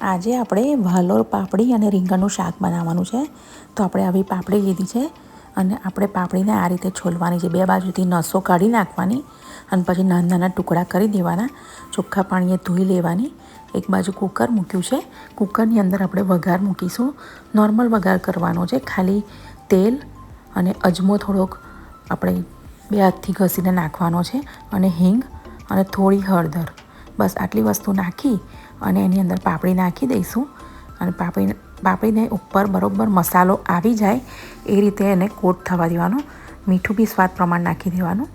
આજે આપણે વાલોર પાપડી અને રીંગણનું શાક બનાવવાનું છે. તો આપણે આવી પાપડી લીધી છે અને આપણે પાપડીને આ રીતે છોલવાની છે. બે બાજુથી નસો કાઢી નાખવાની અને પછી નાના નાના ટુકડા કરી દેવાના. ચોખ્ખા પાણીએ ધોઈ લેવાની. એક બાજુ કુકર મૂક્યું છે. કુકરની અંદર આપણે વઘાર મૂકીશું. નોર્મલ વઘાર કરવાનો છે. ખાલી તેલ અને અજમો થોડોક આપણે બે હાથથી ઘસીને નાખવાનો છે. અને હિંગ અને થોડી હળદર. બસ આટલી વસ્તુ નાખી અને એની અંદર પાપડી નાખી દઈશું. અને પાપડી પાપડીને ઉપર બરોબર મસાલો આવી જાય એ રીતે એને કોટ થવા દેવાનો. મીઠું બી સ્વાદ પ્રમાણ નાખી દેવાનું.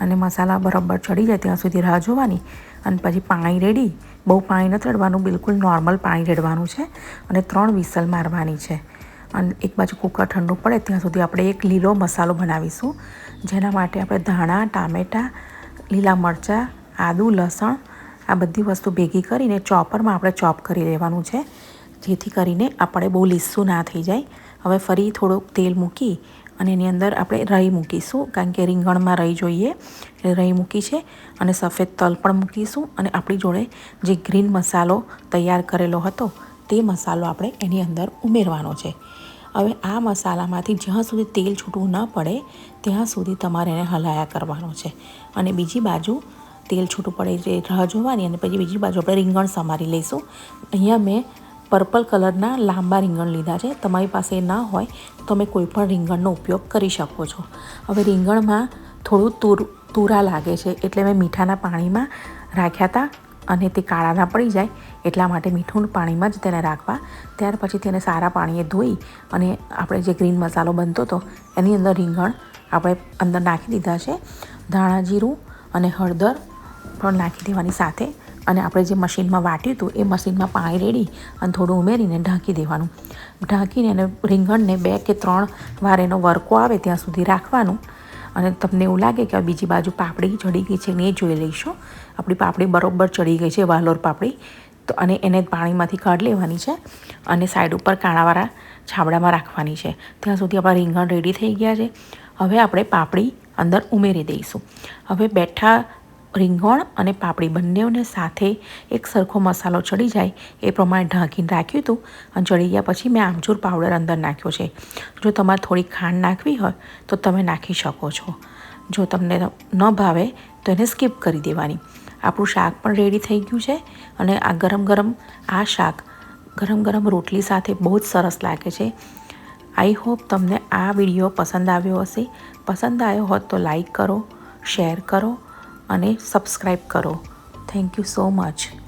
અને મસાલા બરાબર ચડી જાય ત્યાં સુધી રાહ જોવાની. અને પછી પાણી રેડી. બહુ પાણી નથી રેડવાનું, બિલકુલ નોર્મલ પાણી રેડવાનું છે. અને ત્રણ વિસલ મારવાની છે. અને એક બાજુ કુકર ઠંડુ પડે ત્યાં સુધી આપણે એક લીલો મસાલો બનાવીશું. જેના માટે આપણે ધાણા, ટામેટાં, લીલા મરચાં, આદું, લસણ આ બધી વસ્તુ ભેગી કરીને ચોપરમાં આપણે ચોપ કરી લેવાનું છે. જેથી કરીને આપણે બહુ લીસું ના થઈ જાય. હવે ફરી થોડુંક તેલ મૂકી અને એની અંદર આપણે રહી મૂકીશું. કારણ કે રીંગણમાં રહી જોઈએ. એટલે રહી મૂકી છે અને સફેદ તલ પણ મૂકીશું અને આપણી જોડે જે ગ્રીન મસાલો તૈયાર કરેલો હતો તે મસાલો આપણે એની અંદર ઉમેરવાનો છે. હવે આ મસાલામાંથી જ્યાં સુધી તેલ છૂટવું ન પડે, ત્યાં સુધી તમારે એને હલાયા કરવાનો છે. અને બીજી બાજુ તેલ છૂટું પડે એ રાહ જોવાની અને પછી બીજી બાજુ આપણે રીંગણ સમારી લઈશું. અહીંયા મેં પર્પલ કલરના લાંબા રીંગણ લીધા છે. તમારી પાસે ના હોય તો તમે કોઈ પણ રીંગણનો ઉપયોગ કરી શકો છો. હવે રીંગણમાં થોડું તુર, તુરા લાગે છે એટલે મેં મીઠાના પાણીમાં રાખ્યા હતા અને તે કાળા ના પડી જાય એટલા માટે મીઠું પાણીમાં જ તેને રાખવા. ત્યાર પછી તેને સારા પાણીએ ધોઈ અને આપણે જે ગ્રીન મસાલો બનતો હતો એની અંદર રીંગણ આપણે અંદર નાખી દીધા છે. ધાણા જીરું અને હળદર પણ નાખી દેવાની સાથે અને આપણે જે મશીનમાં વાટ્યું હતું, એ મશીનમાં પાણી રેડી અને થોડું ઉમેરીને ઢાંકી દેવાનું. ઢાંકીને એને રીંગણને બે કે ત્રણ વાર એનો વરકો આવે ત્યાં સુધી રાખવાનું. અને તમને એવું લાગે કે બીજી બાજુ પાપડી ચડી ગઈ છે ને એ જોઈ લઈશું. આપણી પાપડી બરોબર ચડી ગઈ છે, વાલોર પાપડી. તો અને એને પાણીમાંથી કાઢી લેવાની છે અને સાઈડ ઉપર કાણાવાળા છાબડામાં રાખવાની છે. ત્યાં સુધી આપણા રીંગણ રેડી થઈ ગયા છે. હવે આપણે પાપડી અંદર ઉમેરી દઈશું. હવે બેઠા રીંગણ અને પાપડી બંનેઓને સાથે એક સરખો મસાલો ચડી જાય એ પ્રમાણે ઢાંકીને રાખ્યું હતું અને ચડી ગયા પછી મેં આમચૂર પાવડર અંદર નાખ્યો છે. જો તમારે થોડી ખાંડ નાખવી હોય તો તમે નાખી શકો છો. જો તમને ન ભાવે તો એને સ્કીપ કરી દેવાની. આપણું શાક પણ રેડી થઈ ગયું છે અને આ ગરમ ગરમ આ શાક ગરમ ગરમ રોટલી સાથે બહુ જ સરસ લાગે છે. આઈ હોપ તમને આ વીડિયો પસંદ આવ્યો હશે. પસંદ આવ્યો હોત તો લાઈક કરો, શેર કરો અને સબસ્ક્રાઈબ કરો. Thank you so much